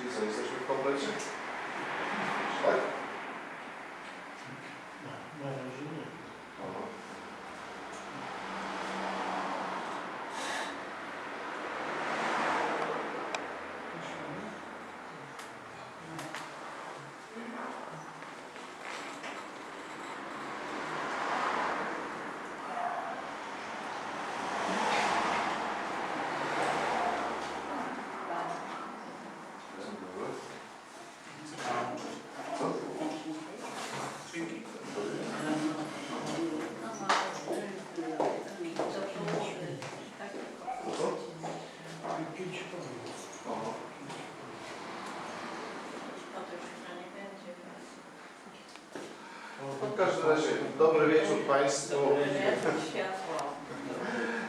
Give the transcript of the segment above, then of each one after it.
Czyli co, jesteśmy w komplecie? W każdym razie, dobry wieczór Państwu.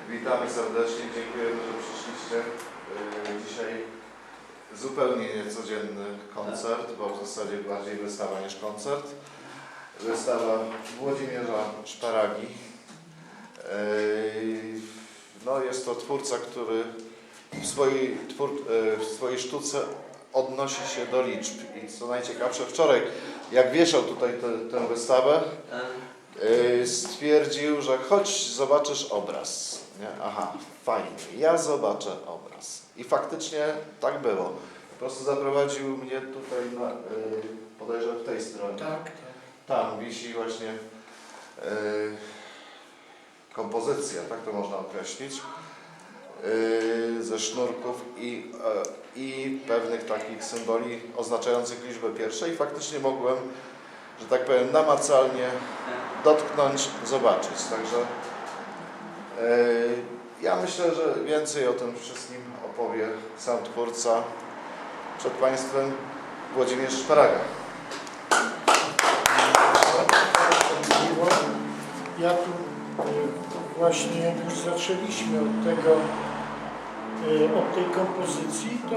Witamy serdecznie, dziękujemy, że przyszliście. Yy, Dzisiaj zupełnie niecodzienny koncert, bo w zasadzie bardziej wystawa niż koncert. Wystawa Włodzimierza Szparagi. Yy, No, jest to twórca, który w swojej, twór, yy, w swojej sztuce odnosi się do liczb. I co najciekawsze, wczoraj jak wieszał tutaj tę- tę wystawę, Yy, stwierdził, że chodź, zobaczysz obraz. Nie? Aha, fajnie, ja zobaczę obraz. I faktycznie tak było. Po prostu zaprowadził mnie tutaj na, podejrzewam w tej stronie. Tak, tak. Tam wisi właśnie yy, kompozycja, tak to można określić, yy, ze sznurków i, e, i pewnych takich symboli oznaczających liczbę pierwszej. I faktycznie mogłem, że tak powiem, namacalnie dotknąć, zobaczyć. Także e, ja myślę, że więcej o tym wszystkim opowie sam twórca przed Państwem Włodzimierz Szparaga. Ja tu y, właśnie już zaczęliśmy od tego, y, od tej kompozycji, to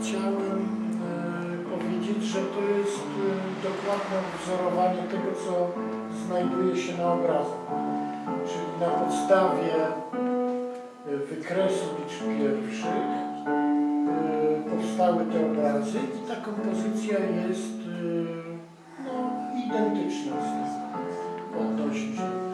chciałem y, powiedzieć, że to jest y, dokładne wzorowanie tego, co znajduje się na obrazu. Czyli na podstawie wykresu liczb pierwszych powstały te obrazy i ta kompozycja jest no, identyczna z tym. Odnosi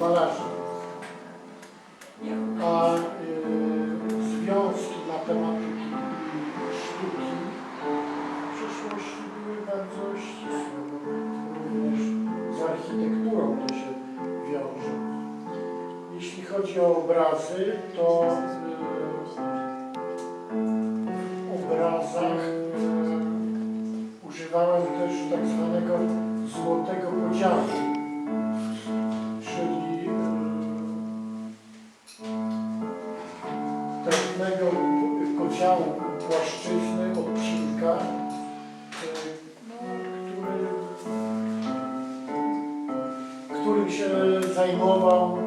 malarzem. A y, związki matematyki i sztuki w przeszłości były bardzo ścisłe. Również z architekturą to się wiąże. Jeśli chodzi o obrazy, to y, pewnego podziału płaszczyzny, odcinka, y, no, który, którym się zajmował